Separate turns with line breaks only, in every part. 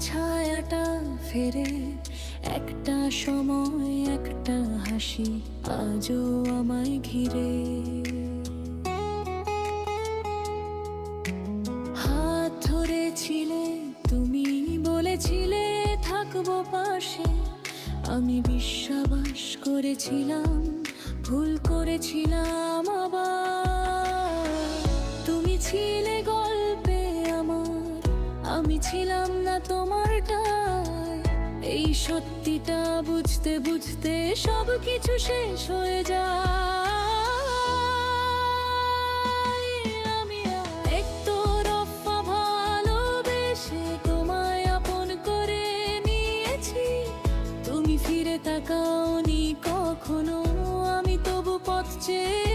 ছায়াটা ফেরে। একটা সময়, একটা হাসি আজও আমায় ঘিরে। হাত ধরেছিলে, তুমি বলেছিলে থাকব পাশে। আমি বিশ্বাস করেছিলাম, ভুল করেছিলাম আবার। তুমি ছিলে আমার আমি ছিলাম না তোমারটায় এই সত্যিটা বুঝতে বুঝতে সব কিছু শেষ হয়ে যায়। আমি রফা ভালোবেসে তোমায় আপন করে নিয়েছি। তুমি ফিরে তাকাওনি কখনো, আমি তবু পথ চেয়ে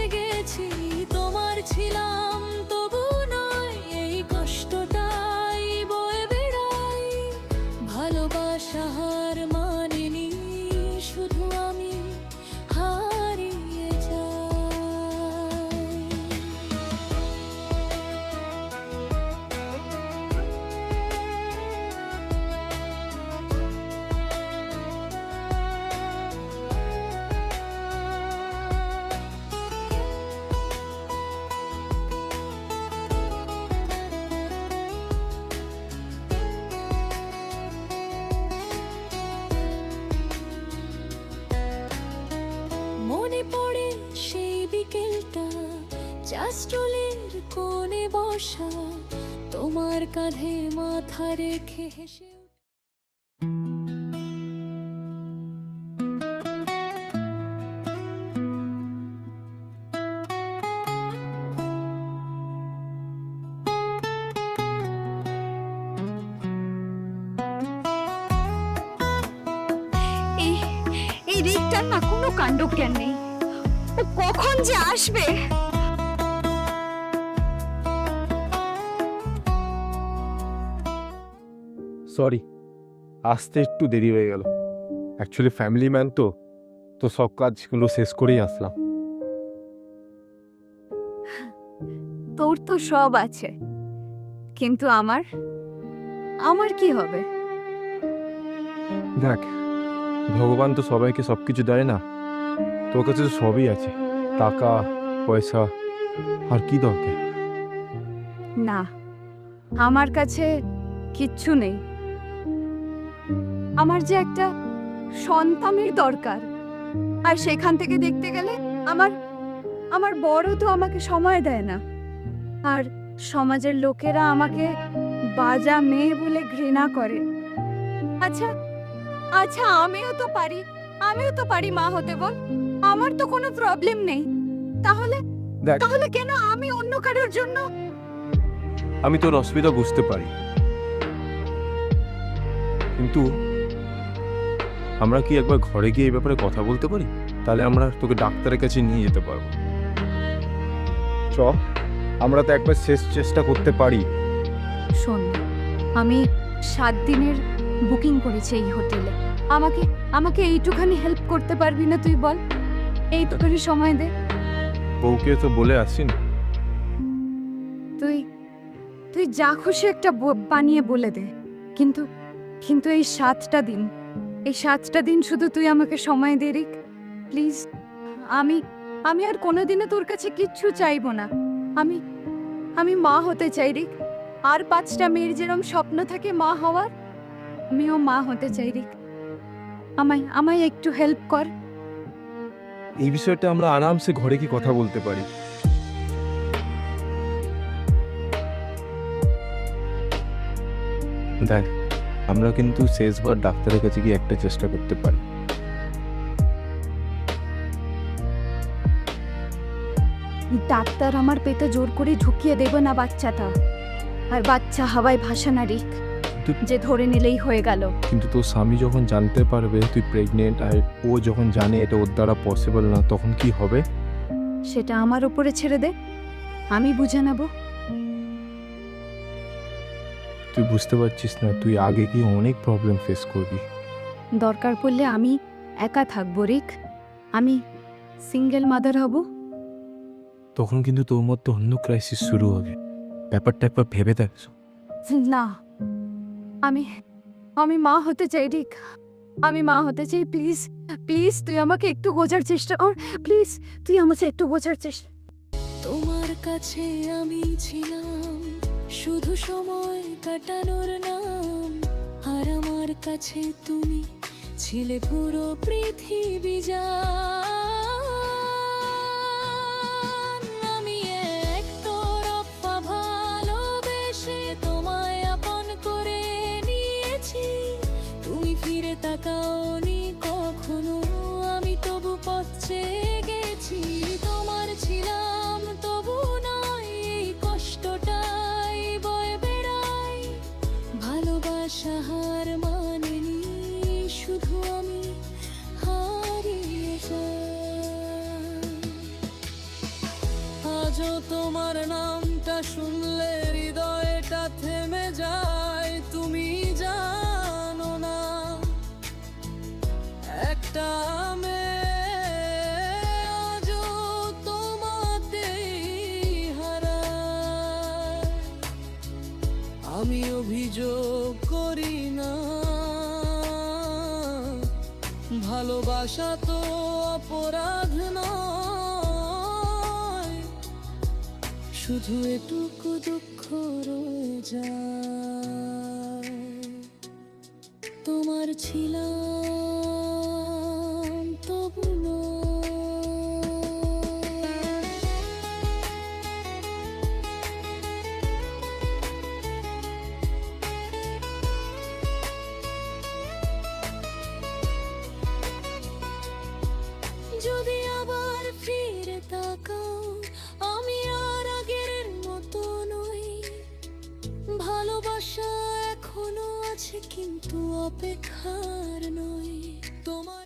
কোণে বসা তোমার কাঁধে মাথা রেখে হেসে
এই রিকটার না কোনো কাণ্ডজ্ঞান নেই। ও কখন যে আসবে?
সরি আসতে একটু দেরি হয়ে গেল। অ্যাকচুয়ালি ফ্যামিলি ম্যান তো তো সব কাজগুলো শেষ করেই আসলাম।
তোর তো সব আছে। কিন্তু আমার? আমার কি হবে?
দেখ ভগবান তো সবাইকে সব কিছু দেয় না। তোর কাছে তো সবই আছে। টাকা, পয়সা, আর কি দরকার?
না, আমার কাছে কিচ্ছু নেই। আমার যে একটা সন্তানের দরকার। আর সেখান থেকে দেখতে গেলে আমার আমার বড় তো আমাকে সময় দেয় না। আর সমাজের লোকেরা আমাকে বাজা মেয়ে বলে ঘৃণা করে। আচ্ছা আচ্ছা আমিও তো পারি, আমিও তো পারি মা হতে বল। আমার তো কোনো প্রবলেম নেই। তাহলে
দেখ
তাহলে কেন আমি অন্য কারোর জন্য
আমি তোর অসুবিধা বুঝতে পারি। কিন্তু আমরা কি একবার ঘরে গিয়ে এই ব্যাপারে কথা বলতে পারি? তাহলে আমরা তোকে ডাক্তারের কাছে নিয়ে যেতে পারব। চ আমরা তো একবার শেষ চেষ্টা করতে পারি।
শোন আমি সাত দিনের বুকিং করেছি এই হোটেলে আমাকে আমাকে এইটুখানি হেল্প করতে পারবি না তুই বল। এইটুখানি সময় দে।
বউকে তো বলে আসিন।
তুই তুই যা খুশি একটা বানিয়ে বলে দে। কিন্তু কিন্তু এই সাতটা দিন এই সাতটা দিন শুধু তুই আমাকে সময় দে রিক। প্লিজ আমি আমি আর কোনোদিনও তোর কাছে কিচ্ছু চাইব না। আমি আমি মা হতে চাই রিক। আর পাঁচটা মেয়ের যেরকম স্বপ্ন থাকে মা হওয়ার আমিও মা হতে চাই রিক। আমায় আমায় একটু হেল্প কর।
এই বিষয়টা আমরা আরামসে ঘরে কি কথা বলতে পারি। দেখ, আমরা কিন্তু শেষবার ডাক্তারের কাছে গিয়ে একটা চেষ্টা করতে পারি।
ডাক্তার আমার পেটে জোর করে ঢুকিয়ে দেবে না বাচ্চাটা। আর বাচ্চা হাওয়ায় ভাসা না, রিক। যে ধরে নিলেই হয়ে গেল।
কিন্তু তোর স্বামী যখন জানতে পারবে তুই প্রেগনেন্ট আর ও যখন জানে এটা ওর দ্বারা পসিবল না তখন কি হবে?
সেটা আমার উপরে ছেড়ে দে। আমি বুঝে নেব।
তুই বুঝতে পারছিস না তুই আগে কি অনেক প্রবলেম ফেস করবি?
দরকার পড়লে আমি একা থাকব রিক। আমি সিঙ্গেল মাদার হব।
তখন কিন্তু তোর মধ্যে অন্য ক্রাইসিস শুরু হবে। ব্যাপারটা একবার ভেবে দেখ।
না। আমি আমি মা হতে চাই, রিক। আমি মা হতে চাই, প্লিজ প্লিজ, তুই আমাকে একটু বোঝার চেষ্টা কর, প্লিজ, তুই আমাকে একটু বোঝার চেষ্টা
তোমার কাছে আমি ছিলাম, শুধু সময় কাটানোর নাম। আর আমার কাছে তুমি ছিলে পুরো পৃথিবী জান আজও তোমার নামটা শুনলে হৃদয়টা থেমে যায়, তুমি জানো না। একটা মেয়ে আজও তোমাতেই হারায়। আমি অভিযোগ করি না। ভালোবাসা তো অপরাধ নয়। শুধু এটুকু দুঃখ রয়ে তোমার ছিলাম তবু যদি আবার ফিরে তাকাও আছে কিন্তু অপেক্ষার নয়। তোমার